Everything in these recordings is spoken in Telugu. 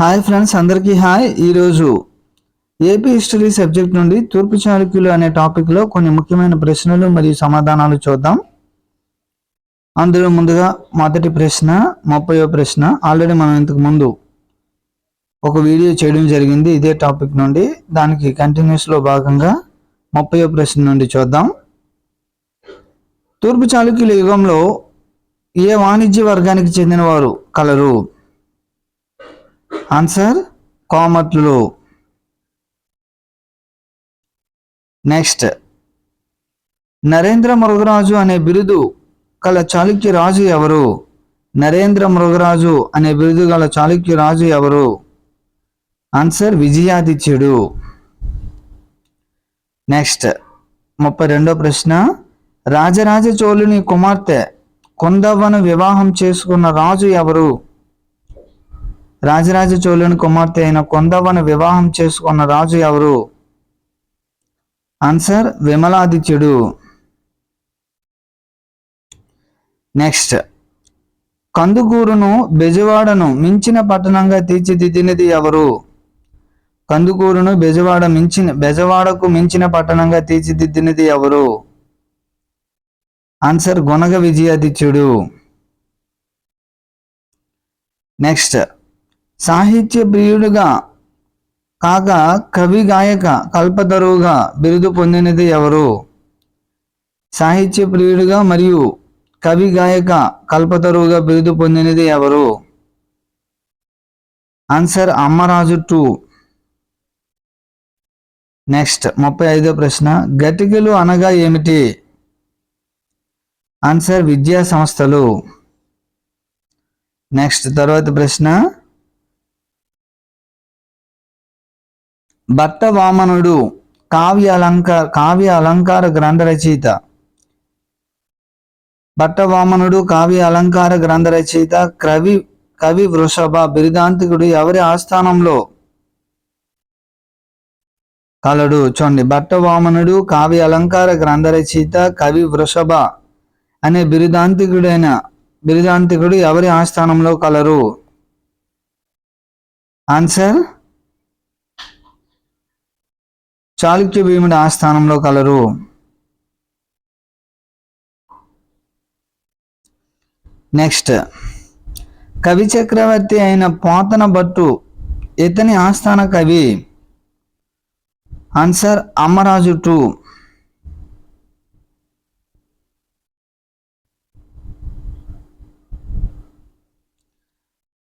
హాయ్ ఫ్రెండ్స్ అందరికీ హాయ్. ఈరోజు ఏపీ హిస్టరీ సబ్జెక్ట్ నుండి తూర్పు చాళుక్యులు అనే టాపిక్లో కొన్ని ముఖ్యమైన ప్రశ్నలు మరియు సమాధానాలు చూద్దాం. అందులో ముందుగా మొదటి ప్రశ్న ముప్పయో ప్రశ్న. ఆల్రెడీ మనం ఇంతకు ముందు ఒక వీడియో చేయడం జరిగింది ఇదే టాపిక్ నుండి. దానికి కంటిన్యూస్లో భాగంగా ముప్పయో ప్రశ్న నుండి చూద్దాం. తూర్పు చాళుక్యుల యుగంలో ఏ వాణిజ్య వర్గానికి చెందినవారు? కలరు. ఆన్సర్ కోమట్లు నెక్స్ట్ నరేంద్ర మృగరాజు అనే బిరుదు గల చాళుక్య రాజు ఎవరు? నరేంద్ర మృగరాజు అనే బిరుదు గల చాళుక్య రాజు ఎవరు? ఆన్సర్ విజయాదిత్యుడు. నెక్స్ట్ ముప్పై రెండో ప్రశ్న. రాజరాజ చోళుని కుమార్తె కొందవ్వను వివాహం చేసుకున్న రాజు ఎవరు? రాజరాజ చోళుని కుమార్తె అయిన కొందవ్వను వివాహం చేసుకున్న రాజు ఎవరు? ఆన్సర్ విమలాదిత్యుడు. నెక్స్ట్ కందుకూరును బెజవాడను మించిన పట్టణంగా తీర్చిదిద్దినది ఎవరు? కందుకూరును బెజవాడ మించిన బెజవాడకు మించిన పట్టణంగా తీర్చిదిద్దినది ఎవరు? ఆన్సర్ గుణగ విజయాదిత్యుడు. నెక్స్ట్ సాహిత్య ప్రియుడుగా కాక కవి గాయక కల్పతరువుగా బిరుదు పొందినది ఎవరు? సాహిత్య ప్రియుడుగా మరియు కవి గాయక కల్పతరువుగా బిరుదు పొందినది ఎవరు? Answer Ammaraju two. నెక్స్ట్ ముప్పై ఐదో ప్రశ్న. గటికలు అనగా ఏమిటి? ఆన్సర్ విద్యా సంస్థలు. నెక్స్ట్ తర్వాత ప్రశ్న. భట్టవామనుడు కావ్య అలంకార కావ్య అలంకార గ్రంథ రచయిత. భట్ట వామనుడు కావ్య అలంకార గ్రంథ రచయిత కవి కవి వృషభ బిరుదాంతికుడు ఎవరి ఆస్థానంలో? కలడు చూడండి. భట్ట వామనుడు కావ్య అలంకార గ్రంథ రచయిత కవి వృషభ అనే బిరుదాంతికుడైన బిరుదాంతికుడు ఎవరి ఆస్థానంలో కలరు? ఆన్సర్? చాళుక్య భీముడి ఆస్థానంలో కలరు. నెక్స్ట్ కవి చక్రవర్తి అయిన పోతన భట్టు ఇతని ఆస్థాన కవి. Answer Ammaraju two.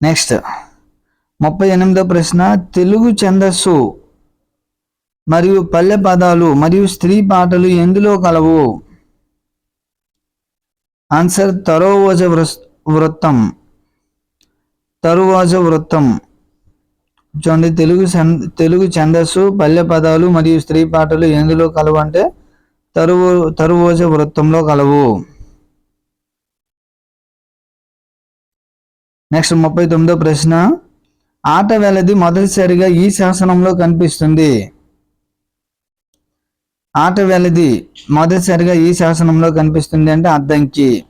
నెక్స్ట్ ముప్పై ఎనిమిదో ప్రశ్న తెలుగు ఛందస్సు. మరియు పల్లె పదాలు మరియు స్త్రీ పాటలు ఎందులో కలవు? ఆన్సర్ తరోవజ వృత్తం. తరువాజ వృత్తం. చూడండి తెలుగు తెలుగు ఛందస్సు పల్లె పదాలు మరియు స్త్రీ పాటలు ఎందులో కలవు అంటే తరువు తరువోజ వృత్తంలో కలవు. నెక్స్ట్ ముప్పై తొమ్మిదో ప్రశ్న. ఆట వెలది మొదటిసారిగా ఈ శాసనంలో కనిపిస్తుంది. ఆట వెలది మొదటిసారిగా ఈ శాసనంలో కనిపిస్తుంది అంటే అద్దంకి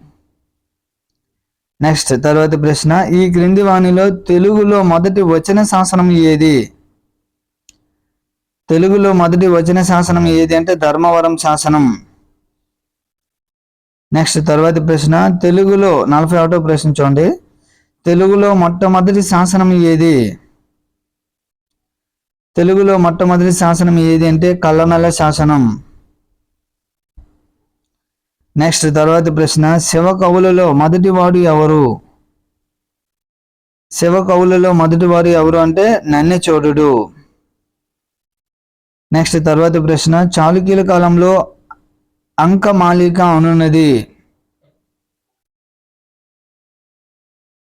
నెక్స్ట్ తర్వాత ప్రశ్న ఈ క్రింది వాణిలో తెలుగులో మొదటి వచన శాసనం ఏది? తెలుగులో మొదటి వచన శాసనం ఏది అంటే ధర్మవరం శాసనం. నెక్స్ట్ తర్వాతి ప్రశ్న తెలుగులో నలభై ఒకటో ప్రశ్న చూడండి. తెలుగులో మొట్టమొదటి శాసనం ఏది? తెలుగులో మొట్టమొదటి శాసనం ఏది అంటే కల్లనల్ల శాసనం. నెక్స్ట్ తర్వాతి ప్రశ్న శివ కవులలో మొదటివాడు ఎవరు? శివ కవులలో మొదటివాడు ఎవరు అంటే నన్నెచోడుడు నెక్స్ట్ తర్వాతి ప్రశ్న చాళుక్యుల కాలంలో అంకమాలిక అనున్నది.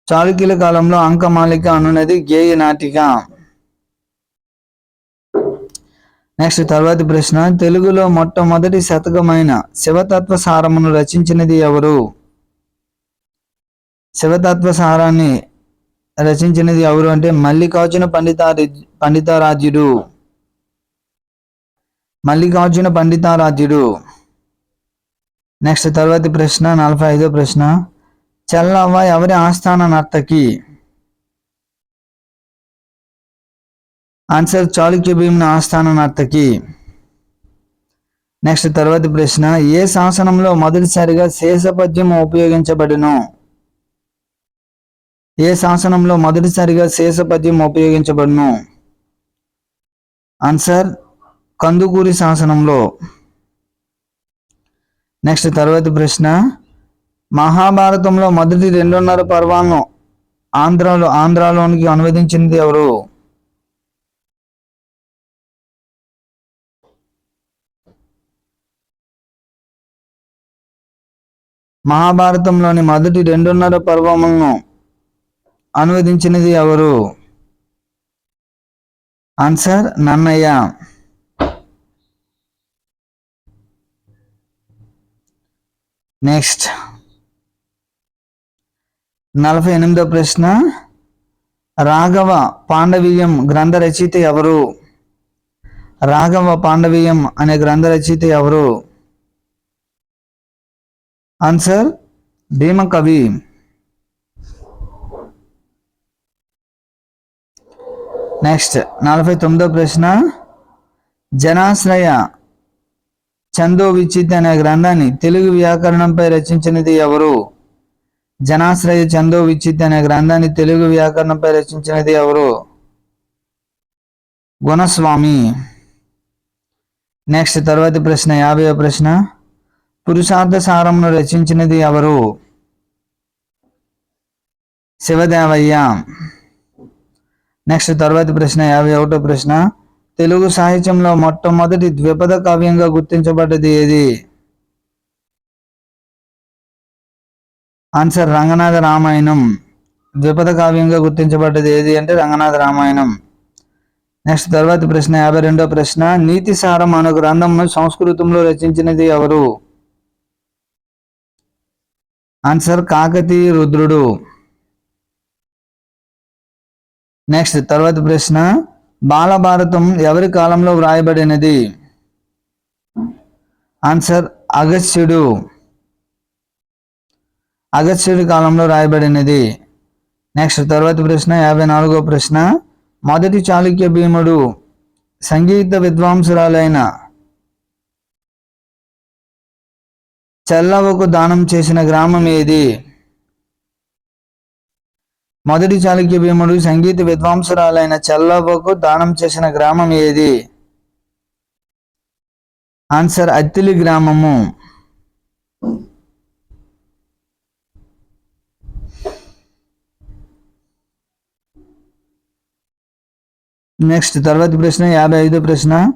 చాళుక్యుల కాలంలో అంకమాలిక అనున్నది గేయ నాటిక. నెక్స్ట్ తర్వాతి ప్రశ్న తెలుగులో మొట్టమొదటి శతకమైన శివతత్వ సారమును రచించినది ఎవరు? శివతత్వ సారాన్ని రచించినది ఎవరు అంటే మల్లికార్జున పండితారి పండితారాధ్యుడు. మల్లికార్జున పండితారాధ్యుడు. నెక్స్ట్ తర్వాతి ప్రశ్న నలభై ఐదో ప్రశ్న. చెల్లవ్వ ఎవరి ఆస్థాన నర్తకి? ఆన్సర్ చాళుక్య భీముని ఆస్థాన నర్తకి నెక్స్ట్ తర్వాతి ప్రశ్న ఏ శాసనంలో మొదటిసారిగా శేషపద్యం ఉపయోగించబడును? ఏ శాసనంలో మొదటిసారిగా శేషపద్యం ఉపయోగించబడును? ఆన్సర్ కందుకూరి శాసనంలో. నెక్స్ట్ తర్వాతి ప్రశ్న మహాభారతంలో మొదటి రెండున్నర పర్వాలను ఆంధ్రాలో ఆంధ్రాలోనికి అనువదించింది ఎవరు? మహాభారతంలోని మొదటి రెండున్నర పర్వములను అనువదించినది ఎవరు? ఆన్సర్ నన్నయ్య. నెక్స్ట్. నలభై ఎనిమిదో ప్రశ్న. రాఘవ పాండవీయం గ్రంథ రచయిత ఎవరు? రాఘవ పాండవీయం అనే గ్రంథ రచయిత ఎవరు? ఆన్సర్ భీమకవి నెక్స్ట్ నలభై తొమ్మిదో ప్రశ్న. జనాశ్రయ చందో విచిత్ అనే గ్రంథాన్ని తెలుగు వ్యాకరణంపై రచించినది ఎవరు? జనాశ్రయ చందో విచిత్ అనే గ్రంథాన్ని తెలుగు వ్యాకరణంపై రచించినది ఎవరు? గుణస్వామి. నెక్స్ట్ తర్వాతి ప్రశ్న యాభై ప్రశ్న. పురుషార్థ సారమును రచించినది ఎవరు? శివదేవయ్య. నెక్స్ట్ తర్వాతి ప్రశ్న యాభై ఒకటో ప్రశ్న. తెలుగు సాహిత్యంలో మొట్టమొదటి ద్విపద కావ్యంగా గుర్తించబడ్డది ఏది? ఆన్సర్ రంగనాథ రామాయణం. ద్విపద కావ్యంగా గుర్తించబడ్డది ఏది అంటే రంగనాథ రామాయణం. నెక్స్ట్ తర్వాతి ప్రశ్న యాభై రెండో ప్రశ్న. నీతి సారం అను గ్రంథంను సంస్కృతంలో రచించినది ఎవరు? ఆన్సర్ కాకతీయ రుద్రుడు నెక్స్ట్ తర్వాత ప్రశ్న బాలభారతం ఎవరి కాలంలో వ్రాయబడినది? ఆన్సర్ అగస్త్యుడు అగస్త్యుడి కాలంలో రాయబడినది నెక్స్ట్ తర్వాత ప్రశ్న యాభై నాలుగో ప్రశ్న. మొదటి చాళుక్య భీముడు సంగీత విద్వాంసురాలైన చల్లవకు దానం చేసిన గ్రామం ఏది? మొదటి చాళుక్య భీముడు సంగీత విద్వాంసురాలైన చెల్లవకు దానం చేసిన గ్రామం ఏది? ఆన్సర్ అత్తిలి గ్రామము. నెక్స్ట్ తర్వాత ప్రశ్న యాభై ఐదో ప్రశ్న.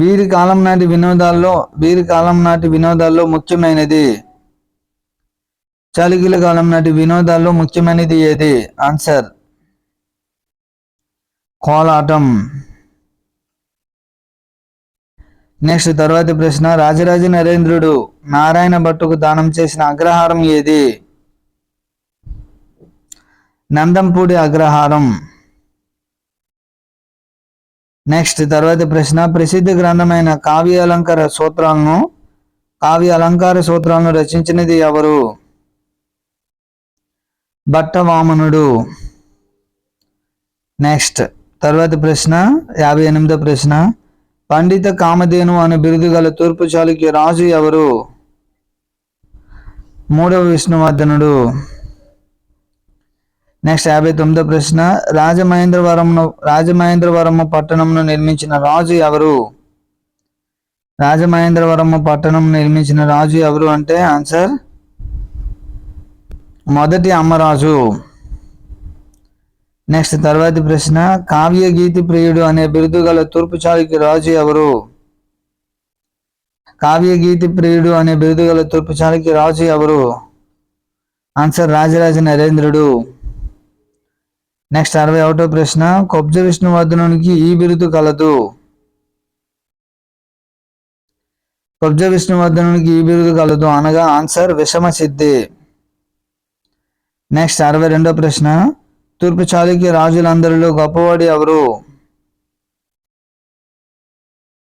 వీరి కాలం నాటి వినోదాల్లో వీరి కాలం నాటి వినోదాల్లో ముఖ్యమైనది. చాళుక్యుల కాలం నాటి వినోదాల్లో ముఖ్యమైనది ఏది? ఆన్సర్ కోలాటం. నెక్స్ట్ తర్వాతి ప్రశ్న రాజరాజ నరేంద్రుడు నారాయణ భట్టుకు దానం చేసిన అగ్రహారం ఏది? నందంపూడి అగ్రహారం. నెక్స్ట్ తర్వాత ప్రశ్న ప్రసిద్ధ గ్రంథమైన కావ్య అలంకార సూత్రాలను కావ్య అలంకార సూత్రాలను రచించినది ఎవరు? భట్టవామనుడు. నెక్స్ట్ తర్వాత ప్రశ్న యాభై ఎనిమిదో ప్రశ్న. పండిత కామధేను అనే బిరుదు గల తూర్పు చాళుక్య రాజు ఎవరు? మూడవ విష్ణువర్ధనుడు. నెక్స్ట్ యాభై తొమ్మిదో ప్రశ్న రాజమహేంద్రవరం రాజమహేంద్రవరము పట్టణంను నిర్మించిన రాజు ఎవరు? రాజమహేంద్రవరము పట్టణం నిర్మించిన రాజు ఎవరు అంటే ఆన్సర్ మొదటి అమ్మరాజు నెక్స్ట్ తర్వాతి ప్రశ్న కావ్య గీతి ప్రియుడు అనే బిరుదు గల తూర్పు చాళుక్య రాజు ఎవరు? కావ్య గీతి ప్రియుడు అనే బిరుదు గల తూర్పు చాళుక్య రాజు ఎవరు? ఆన్సర్ రాజరాజ నరేంద్రుడు. నెక్స్ట్ అరవై ఒకటో ప్రశ్న కొబ్జ విష్ణువర్ధనునికి ఈ బిరుదు కలదు. కొబ్జ విష్ణువర్ధనునికి ఈ బిరుదు కలదు అనగా ఆన్సర్ విషమ సిద్ధి నెక్స్ట్ అరవై రెండో ప్రశ్న తూర్పు చాళుక్య రాజులందరిలో గొప్పవాడు ఎవరు?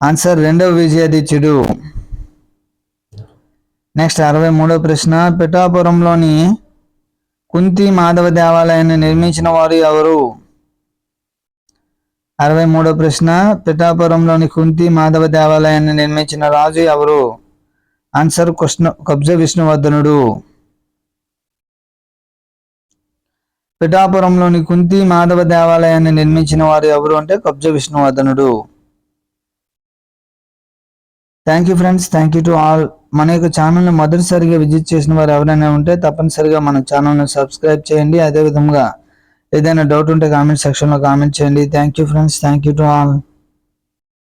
ఆన్సర్ రెండవ విజయాదిత్యుడు. నెక్స్ట్ అరవై మూడో ప్రశ్న పిఠాపురంలోని కుంతి మాధవ దేవాలయాన్ని నిర్మించిన వారు ఎవరు? అరవై మూడో ప్రశ్న పిఠాపురంలోని కుంతి మాధవ దేవాలయాన్ని నిర్మించిన రాజు ఎవరు? ఆన్సర్ కృష్ణ కబ్జ విష్ణువర్ధనుడు. పిఠాపురంలోని కుంతి మాధవ దేవాలయాన్ని నిర్మించిన వారు ఎవరు అంటే Kubja Vishnuvardhanudu. Thank you friends thank you to all మన యొక్క ఛానల్ని మొదటిసారిగా విజిట్ చేసిన వారు ఎవరైనా ఉంటే తప్పనిసరిగా మన ఛానల్ని సబ్స్క్రైబ్ చేయండి. అదేవిధంగా ఏదైనా డౌట్ ఉంటే కామెంట్ సెక్షన్లో కామెంట్ చేయండి. Thank you friends thank you to all